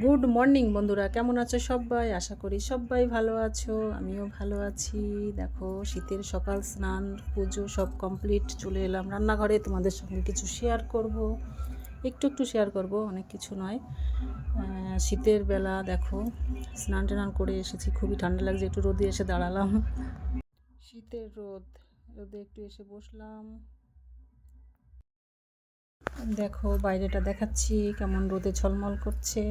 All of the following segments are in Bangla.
গুড মর্নিং বন্ধুরা। কেমন আছো সবাই? আশা করি সবাই ভালো আছো। আমিও ভালো আছি। দেখো, শীতের সকাল, স্নান, পুজো সব কমপ্লিট চলে এলাম রান্নাঘরে। তোমাদের সঙ্গে কিছু শেয়ার করব। একটু একটু শেয়ার করব, অনেক কিছু নয়। শীতের বেলা দেখো, স্নান টান করে এসেছি। খুবই ঠান্ডা লাগছে। একটু রোদে এসে দাঁড়ালাম। শীতের রোদ, রোদে একটু এসে বসলাম। দেখো, বাইরেটা দেখাচ্ছি, কেমন রোদে ঝলমল করছে।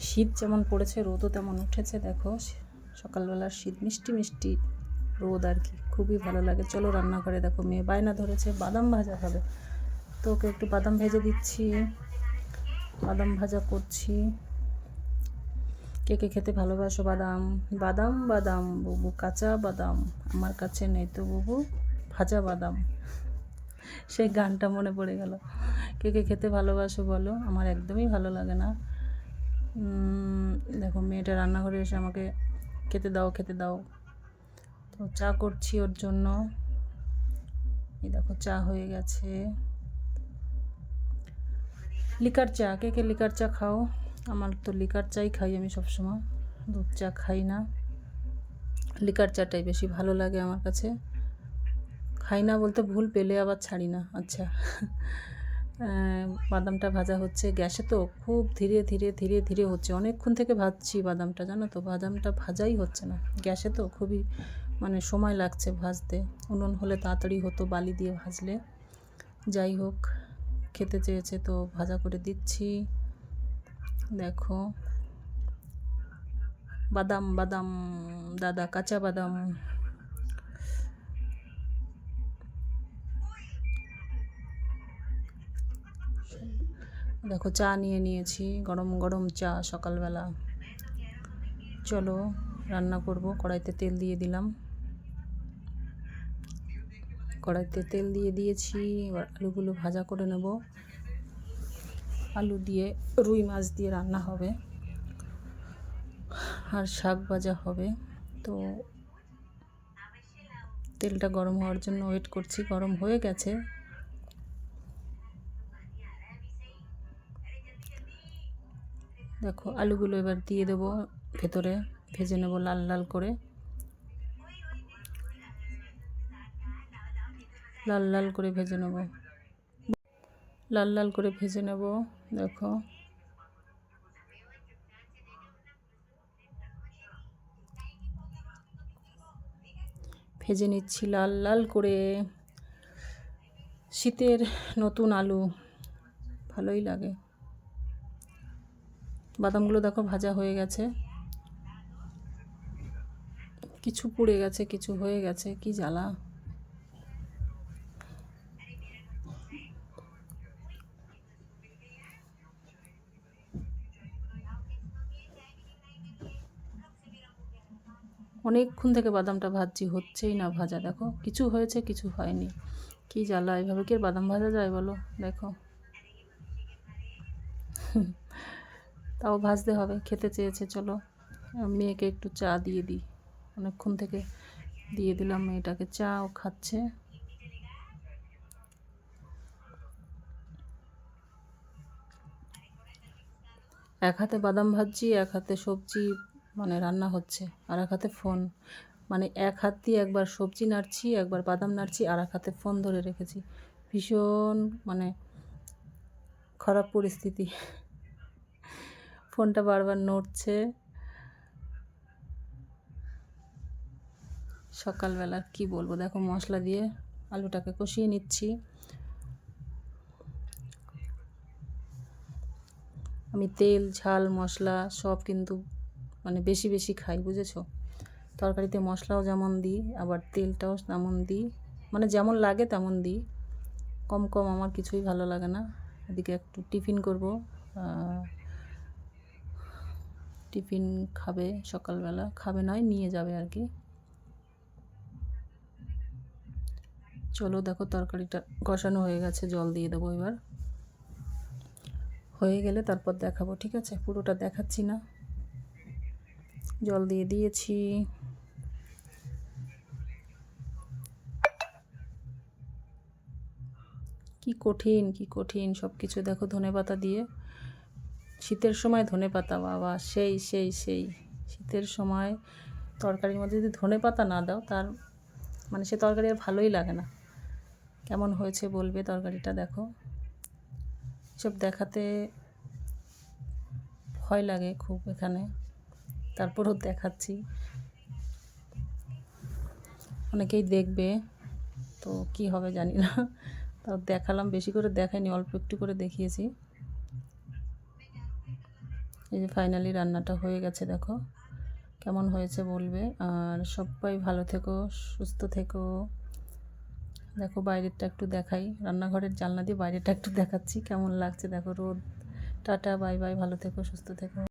শীত যেমন পড়েছে, রোদও তেমন উঠেছে, দেখো। সকালবেলার শীত, মিষ্টি মিষ্টি রোদ আর কি, খুবই ভালো লাগে। চলো রান্নাঘরে, দেখো, মেয়ে বায়না ধরেছে, বাদাম ভাজা হবে। তো ওকে একটু বাদাম ভেজে দিচ্ছি, বাদাম ভাজা করছি। কে কে খেতে ভালোবাসো? বাদাম বাদাম বাদাম, বুবু, কাঁচা বাদাম, আমার কাছে নেই তো বুবু, ভাজা বাদাম। সেই গানটা মনে পড়ে গেল। কে কে খেতে ভালোবাসো বলো, আমার একদমই ভালো লাগে না। দেখো, মেয়েটা রান্নাঘরে এসে আমাকে, খেতে দাও খেতে দাও। তো চা করছি ওর জন্য। এই দেখো, চা হয়ে গেছে। লিকার চা, কে কে লিকার চা খাও? আমার তো লিকার চাই খাই আমি সবসময়, দুধ চা খাই না। লিকার চাটাই বেশি ভালো লাগে আমার কাছে। খাই না বলতে ভুল পেলে আবার ছাড়ি না আচ্ছা। বাদামটা ভাজা হচ্ছে গ্যাসে তো, খুব ধীরে ধীরে ধীরে ধীরে হচ্ছে। অনেকক্ষণ থেকে ভাজছি বাদামটা, জানো তো? বাদামটা ভাজাই হচ্ছে না। গ্যাসে তো খুবই মানে সময় লাগছে ভাজতে। উনুন হলে তাড়াতাড়ি হতো বালি দিয়ে ভাজলে। যাই হোক, খেতে চেয়েছে তো ভাজা করে দিচ্ছি। দেখো। বাদাম বাদাম, দাদা, কাঁচা বাদাম। দেখো, চা নিয়ে নিয়েছি, গরম গরম চা সকালবেলা। চলো, রান্না করব। কড়াইতে তেল দিয়ে দিলাম। কড়াইতে তেল দিয়ে দিয়েছি, এবার আলুগুলো ভাজা করে নেব। আলু দিয়ে রুই মাছ দিয়ে রান্না হবে, আর শাক ভাজা হবে। তো তেলটা গরম হওয়ার জন্য ওয়েট করছি, গরম হয়ে গেছে। দেখো, আলুগুলো এবার দিয়ে দেবো ভেতরে, ভেজে নেব লাল লাল করে। লাল লাল করে ভেজে নেব। লাল লাল করে ভেজে নেব, দেখো। ভেজে নিচ্ছি লাল লাল করে। শীতের নতুন আলু, ভালোই লাগে। বাদামগুলো দেখো ভাজা হয়ে গেছে। কিছু পুড়ে গেছে, কিছু হয়ে গেছে, কি জ্বালা। অনেকক্ষণ থেকে বাদামটা ভাজছি, হচ্ছেই না ভাজা, দেখো। কিছু হয়েছে, কিছু হয়নি। কি জ্বালা, এভাবে কি বাদাম ভাজা যায় বলো? দেখো। তাও ভাজতে হবে, খেতে চেয়েছে, চলো। মেয়েকে একটু চা দিয়ে দিই। অনেকক্ষণ থেকে দিয়ে দিলাম, মেয়েটাকে চা ও খাচ্ছে। এক হাতে বাদাম ভাজছি, এক হাতে সবজি মানে রান্না হচ্ছে, আর এক হাতে ফোন। মানে এক হাত দিয়ে একবার সবজি নাড়ছি, একবার বাদাম নাড়ছি, আর এক হাতে ফোন ধরে রেখেছি। ভীষণ মানে খারাপ পরিস্থিতি। ফোনটা বারবার নড়ছে। সকালবেলা কি বলব? দেখো মশলা দিয়ে আলুটাকে কষিয়ে নিচ্ছি। আমি তেল, ঝাল, মশলা সব কিন্তু মানে বেশি বেশি খাই, বুঝেছ? তরকারিতে মশলাও যেমন দিই, আবার তেলটাও তেমন দিই। মানে যেমন লাগে তেমন দিই। কম কম আমার কিছুই ভালো লাগে না। এদিকে একটু টিফিন করব। টিফিন খাবে সকালবেলা, খাবে নয়, নিয়ে যাবে আর কি। চলো দেখো তরকারিটা কষানো হয়ে গেছে, জল দিয়ে দেবো এবার। হয়ে গেলে তারপর দেখাবো, ঠিক আছে? পুরোটা দেখাচ্ছি না। জল দিয়ে দিয়েছি। কি কঠিন কি কঠিন সব কিছু দেখো ধনে পাতা দিয়ে। শীতের সময় ধনে পাতা, বাবা, সেই সেই সেই। শীতের সময় তরকারির মধ্যে যদি ধনে পাতা না দাও, তার মানে সে তরকারি আর ভালোই লাগে না। কেমন হয়েছে বলবে তরকারিটা, দেখো। এসব দেখাতে ভয় লাগে খুব এখানে। তারপরও দেখাচ্ছি। অনেকেই দেখবে, তো কি হবে জানি না। তাও দেখালাম, বেশি করে দেখাইনি, অল্প একটু করে দেখিয়েছি। এই যে ফাইনালি রান্নাটা হয়ে গেছে, দেখো। কেমন হয়েছে বলবে? আর সবাই ভালো থেকো, সুস্থ থেকো। দেখো, বাইরেরটা একটু দেখাই। রান্নাঘরের জানলা দিয়ে বাইরেটা একটু দেখাচ্ছি, কেমন লাগছে। দেখো, রোদ। টাটা, বাই বাই, ভালো থেকো, সুস্থ থেকো।